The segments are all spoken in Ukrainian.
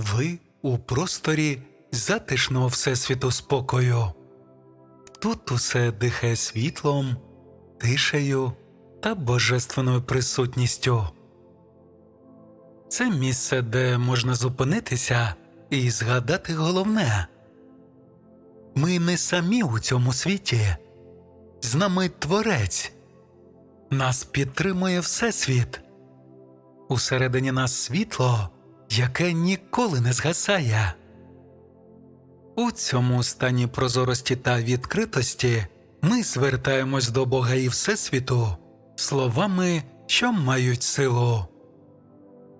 Ви у просторі затишного всесвіту спокою. Тут усе дихає світлом, тишею та божественною присутністю. Це місце, де можна зупинитися і згадати головне. Ми не самі у цьому світі, з нами Творець. Нас підтримує Всесвіт. Усередині нас світло, яке ніколи не згасає. У цьому стані прозорості та відкритості ми звертаємось до Бога і Всесвіту словами, що мають силу.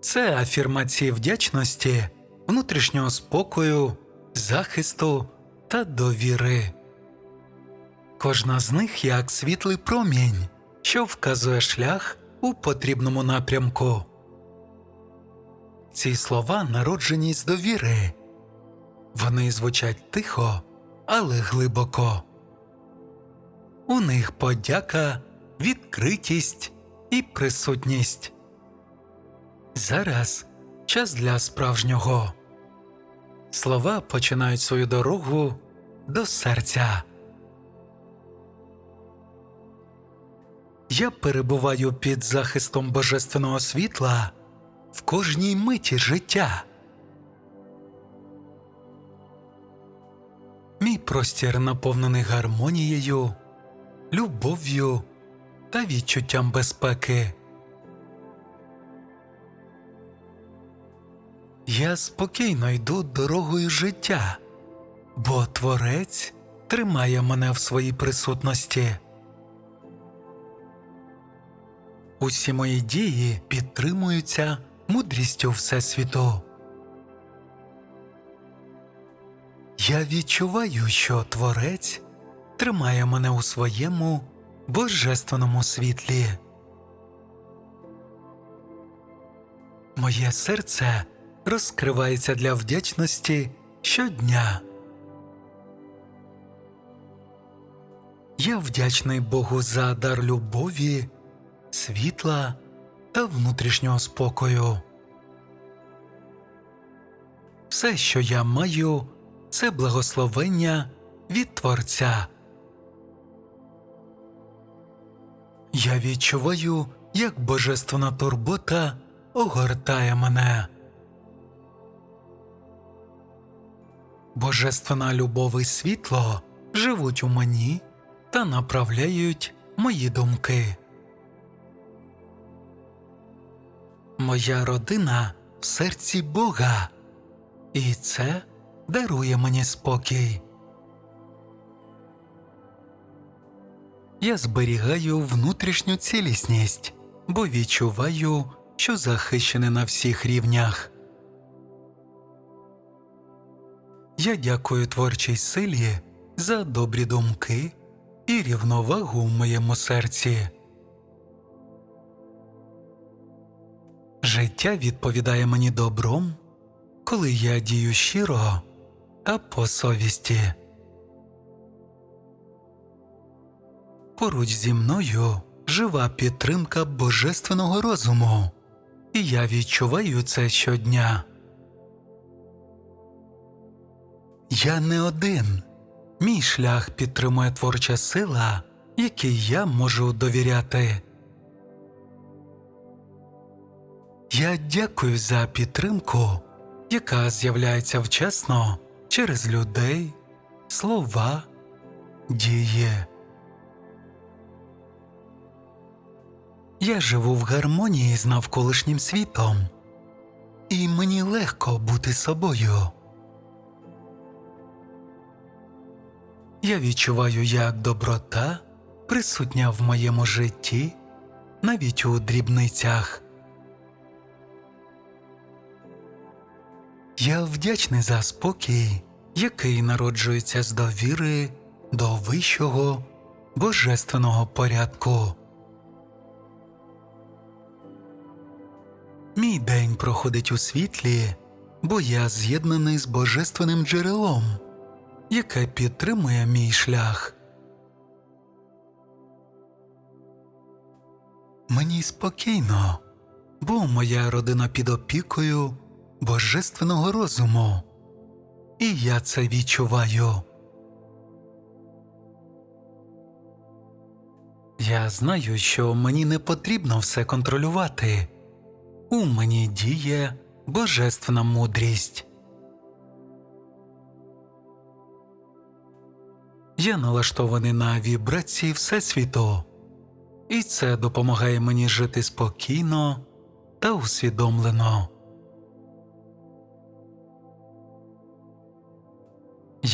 Це афірмації вдячності, внутрішнього спокою, захисту та довіри. Кожна з них як світлий промінь, що вказує шлях у потрібному напрямку. Ці слова народжені з довіри. Вони звучать тихо, але глибоко. У них подяка, відкритість і присутність. Зараз час для справжнього. Слова починають свою дорогу до серця. Я перебуваю під захистом божественного світла в кожній миті життя. Мій простір наповнений гармонією, любов'ю та відчуттям безпеки. Я спокійно йду дорогою життя, бо Творець тримає мене в своїй присутності. Усі мої дії підтримуються мудрістю Всесвіту. Я відчуваю, що Творець тримає мене у своєму божественному світлі. Моє серце розкривається для вдячності щодня. Я вдячний Богу за дар любові, світла та внутрішнього спокою. Все, що я маю, це благословення від Творця. Я відчуваю, як божественна турбота огортає мене. Божественна любов і світло живуть у мені та направляють мої думки. Моя родина в серці Бога, і це дарує мені спокій. Я зберігаю внутрішню цілісність, бо відчуваю, що захищений на всіх рівнях. Я дякую творчій силі за добрі думки і рівновагу в моєму серці. Життя відповідає мені добром, коли я дію щиро та по совісті. Поруч зі мною жива підтримка божественного розуму, і я відчуваю це щодня. Я не один. Мій шлях підтримує творча сила, якій я можу довіряти. Я дякую за підтримку, яка з'являється вчасно через людей, слова, дії. Я живу в гармонії з навколишнім світом, і мені легко бути собою. Я відчуваю, як доброта присутня в моєму житті, навіть у дрібницях. Я вдячний за спокій, який народжується з довіри до вищого божественного порядку. Мій день проходить у світлі, бо я з'єднаний з божественним джерелом, яке підтримує мій шлях. Мені спокійно, бо моя родина під опікою божественного розуму, і я це відчуваю. Я знаю, що мені не потрібно все контролювати. У мені діє божественна мудрість. Я налаштований на вібрації Всесвіту, і це допомагає мені жити спокійно та усвідомлено.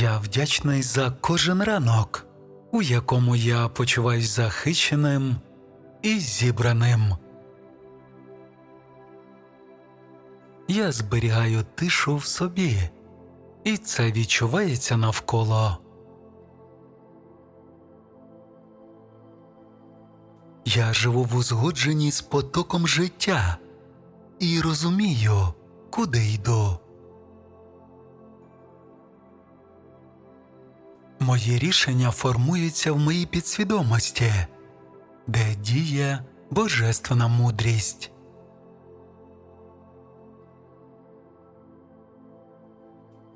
Я вдячний за кожен ранок, у якому я почуваюсь захищеним і зібраним. Я зберігаю тишу в собі, і це відчувається навколо. Я живу в узгодженні з потоком життя і розумію, куди йду. Мої рішення формуються в моїй підсвідомості, де діє божественна мудрість.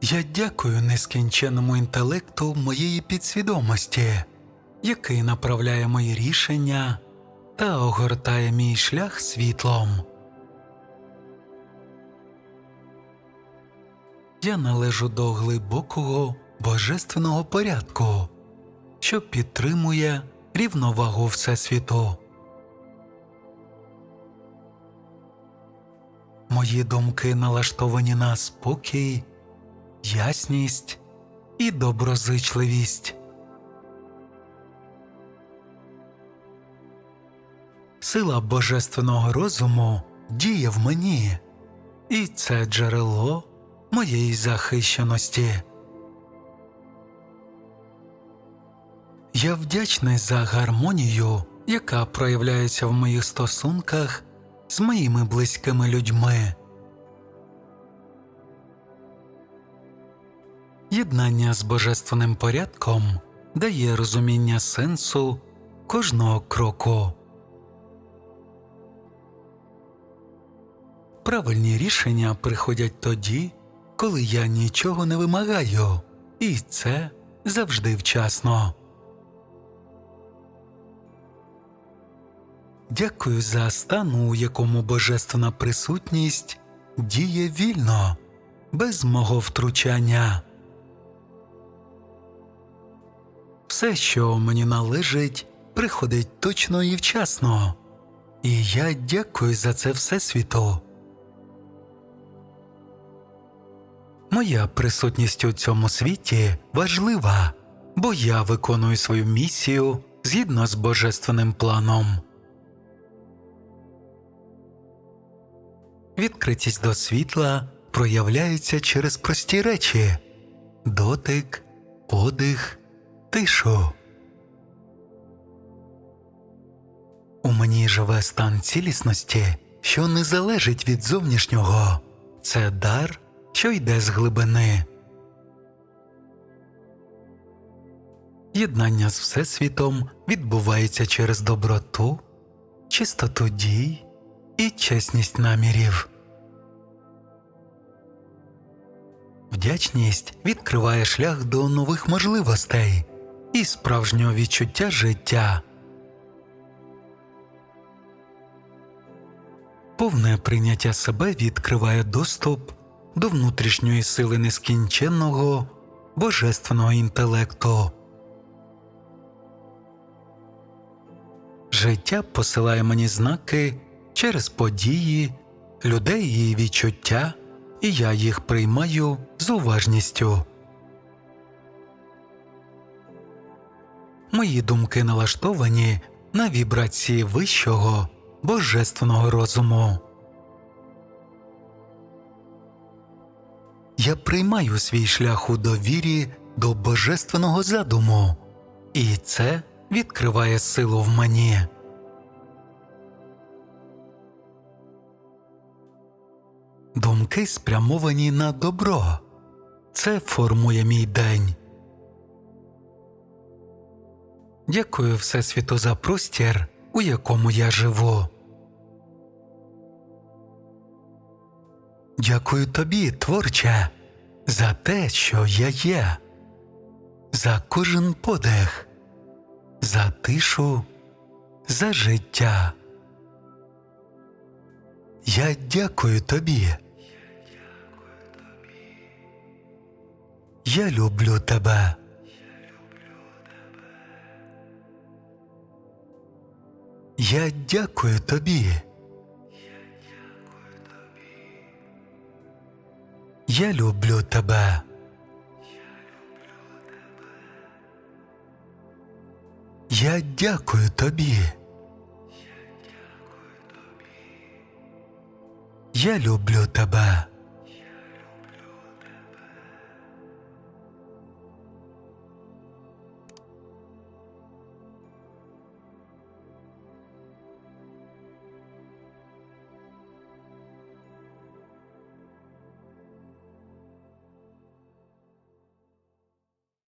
Я дякую нескінченному інтелекту моєї підсвідомості, який направляє мої рішення та огортає мій шлях світлом. Я належу до глибокого божественного порядку, що підтримує рівновагу Всесвіту. Мої думки налаштовані на спокій, ясність і доброзичливість. Сила божественного розуму діє в мені, і це джерело моєї захищеності. Я вдячний за гармонію, яка проявляється в моїх стосунках з моїми близькими людьми. Єднання з божественним порядком дає розуміння сенсу кожного кроку. Правильні рішення приходять тоді, коли я нічого не вимагаю, і це завжди вчасно. Дякую за стан, у якому божественна присутність діє вільно, без мого втручання. Все, що мені належить, приходить точно і вчасно, і я дякую за це Всесвіту. Моя присутність у цьому світі важлива, бо я виконую свою місію згідно з божественним планом. Відкритість до світла проявляється через прості речі дотик, подих, тишу. У мені живе стан цілісності, що не залежить від зовнішнього. Це дар, що йде з глибини. Єднання з Всесвітом відбувається через доброту, чистоту дій і чесність намірів. Вдячність відкриває шлях до нових можливостей і справжнього відчуття життя. Повне прийняття себе відкриває доступ до внутрішньої сили нескінченного божественного інтелекту. Життя посилає мені знаки через події, людей і відчуття, і я їх приймаю з уважністю. Мої думки налаштовані на вібрації вищого божественного розуму. Я приймаю свій шлях у довірі до божественного задуму, і це відкриває силу в мені. Думки спрямовані на добро. Це формує мій день. Дякую Всесвіту за простір, у якому я живу. Дякую тобі, творче, за те, що я є, за кожен подих, за тишу, за життя. Я дякую тобі. Я люблю тебе. Я дякую тобі. Я люблю тебе. Я дякую тобі. Я люблю тебе.